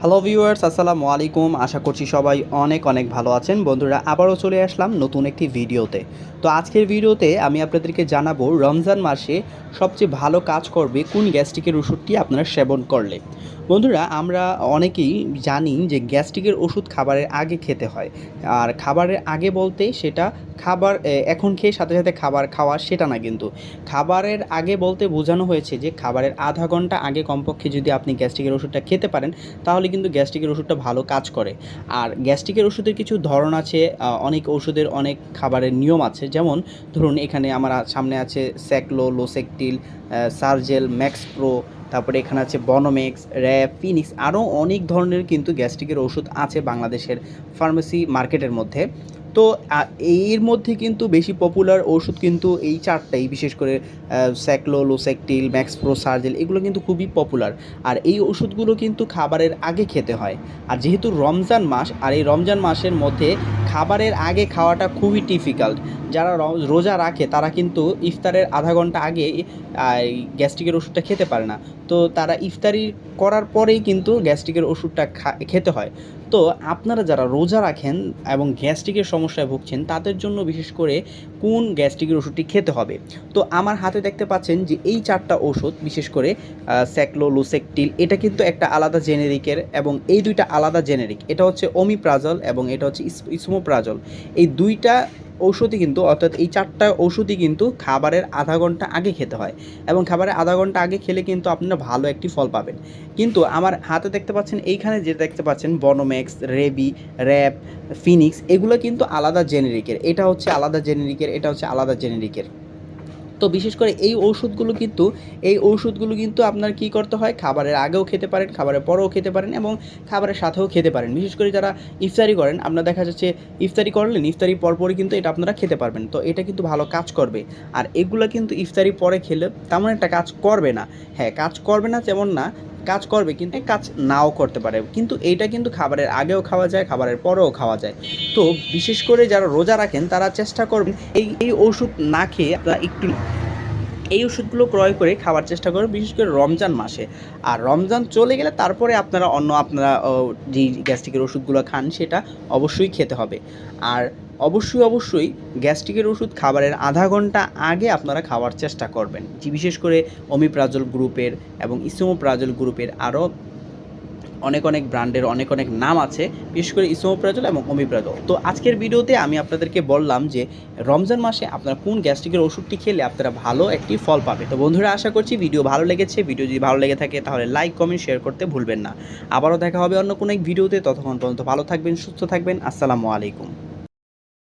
Hello viewers আসসালামু আলাইকুম। আশা করছি সবাই অনেক অনেক ভালো আছেন। বন্ধুরা, আবারও চলে আসলাম নতুন একটি ভিডিওতে। তো আজকের ভিডিওতে আমি আপনাদেরকে জানাব রমজান মাসে সবচেয়ে ভালো কাজ করবে কোন গ্যাস্ট্রিকের ওষুধটি আপনারা সেবন করলে। বন্ধুরা, আমরা অনেকেই জানি যে গ্যাস্ট্রিকের ওষুধ খাবারের আগে খেতে হয়। আর খাবারের আগে বলতে সেটা খাবার এখন খেয়ে সাথে সাথে খাবার খাওয়া সেটা না কিন্তু। খাবারের আগে বলতে বোঝানো হয়েছে যে খাবারের আধা ঘণ্টা আগে কমপক্ষে যদি আপনি গ্যাস্ট্রিকের ওষুধটা খেতে পারেন, তাহলে কিন্তু গ্যাস্ট্রিকের ওষুধটা ভালো কাজ করে। আর গ্যাস্ট্রিকের ওষুধের কিছু ধরন আছে অনেক ওষুধের অনেক খাবারের নিয়ম আছে। যেমন ধরুন, এখানে আমার সামনে আছে স্যাকলো লোসেকটিল সার্জেল ম্যাক্স প্রো তারপরে এখানে আছে বনোমেক্স র্যাপ ফিনিক্স আরও অনেক ধরনের কিন্তু গ্যাস্ট্রিকের ওষুধ আছে বাংলাদেশের ফার্মেসি মার্কেটের মধ্যে। তো এর মধ্যে কিন্তু বেশি পপুলার ওষুধ কিন্তু এই চারটাই, বিশেষ করে স্যাকলো লোসেকটিল ম্যাক্স প্রো সার্জেল এগুলো কিন্তু খুবই পপুলার আর এই ওষুধগুলো কিন্তু খাবারের আগে খেতে হয়। আর যেহেতু রমজান মাস, আর এই রমজান মাসের মধ্যে খাবারের আগে খাওয়াটা খুবই ডিফিকাল্ট যারা রোজা রাখে, তারা কিন্তু ইফতারের আধা ঘণ্টা আগে গ্যাস্ট্রিকের ওষুধটা খেতে পারে না। তো তারা ইফতারি করার পরেই কিন্তু গ্যাস্ট্রিকের ওষুধটা খা- খেতে হয়। তো আপনারা যারা রোজা রাখেন এবং গ্যাস্ট্রিকের সমস্যায় ভুগছেন, তাদের জন্য বিশেষ করে কোন গ্যাস্ট্রিকের ওষুধটি খেতে হবে? তো আমার হাতে দেখতে পাচ্ছেন যে এই চারটা ওষুধ, বিশেষ করে স্যাকলো লুসেকটিল এটা কিন্তু একটা আলাদা জেনেরিকের এবং এই দুইটা আলাদা জেনেরিক। এটা হচ্ছে ওমিপ্রাজল এবং এটা হচ্ছে ইস- ইসমোপ্রাজল। এই দুইটা ঔষধই কিন্তু, অর্থাৎ এই চারটা ওষুধই কিন্তু খাবারের আধা ঘণ্টা আগে খেতে হয়। এবং খাবারের আধা ঘণ্টা আগে খেলে কিন্তু আপনারা ভালো একটি ফল পাবেন। কিন্তু আমার হাতে দেখতে পাচ্ছেন, এইখানে যেটা দেখতে পাচ্ছেন, বনোম্যাক্স, রেবি র্যাপ ফিনিক্স, এগুলো কিন্তু আলাদা জেনেরিকের। এটা হচ্ছে আলাদা জেনেরিকের, এটা হচ্ছে আলাদা জেনেরিকের। তো বিশেষ করে এই ওষুধগুলো কিন্তু, এই ওষুধগুলো কিন্তু আপনার কি করতে হয়? খাবারের আগেও খেতে পারেন, খাবারের পরেও খেতে পারেন এবং খাবারের সাথেও খেতে পারেন। বিশেষ করে যারা ইফতারি করেন, আপনার দেখা যাচ্ছে ইফতারি করলেন ইফতারি পরপরই কিন্তু এটা আপনারা খেতে পারবেন। তো এটা কিন্তু ভালো কাজ করবে। আর এগুলো কিন্তু ইফতারি পরে খেলে তেমন একটা কাজ করবে না। হ্যাঁ কাজ করবে না তেমন না কাজ করবে কিন্তু কাজ নাও করতে পারে। কিন্তু এইটা কিন্তু খাবারের আগেও খাওয়া যায়, খাবারের পরেও খাওয়া যায়। তো বিশেষ করে যারা রোজা রাখেন, তারা চেষ্টা করবেন এই এই ওষুধ না খেয়ে আপনারা একটু এই ওষুধগুলো ক্রয় করে খাওয়ার চেষ্টা করবেন, বিশেষ করে রমজান মাসে। আর রমজান চলে গেলে তারপরে আপনারা অন্য, আপনারা যেই গ্যাস্ট্রিকের ওষুধগুলো খান, সেটা অবশ্যই খেতে হবে। আর অবশ্যই অবশ্যই গ্যাস্ট্রিকের ওষুধ খাবারের আধা ঘণ্টা আগে আপনারা খাওয়ার চেষ্টা করবেন। বিশেষ করে অমিপ্রাজল গ্রুপের এবং ইসমোপ্রাজল গ্রুপের আরও অনেক অনেক ব্র্যান্ডের অনেক অনেক নাম আছে, বিশেষ করে ইসমোপ্রাজল এবং অমিপ্রাজল তো আজকের ভিডিওতে আমি আপনাদেরকে বললাম যে রমজান মাসে আপনারা কোন গ্যাস্ট্রিকের ওষুধটি খেলে আপনারা ভালো একটি ফল পাবে তো বন্ধুরা, আশা করছি ভিডিও ভালো লেগেছে। ভিডিও যদি ভালো লেগে থাকে তাহলে লাইক, কমেন্ট, শেয়ার করতে ভুলবেন না। আবারও দেখা হবে অন্য কোনো এক ভিডিওতে। ততক্ষণ পর্যন্ত ভালো থাকবেন, সুস্থ থাকবেন। আসসালামু আলাইকুম।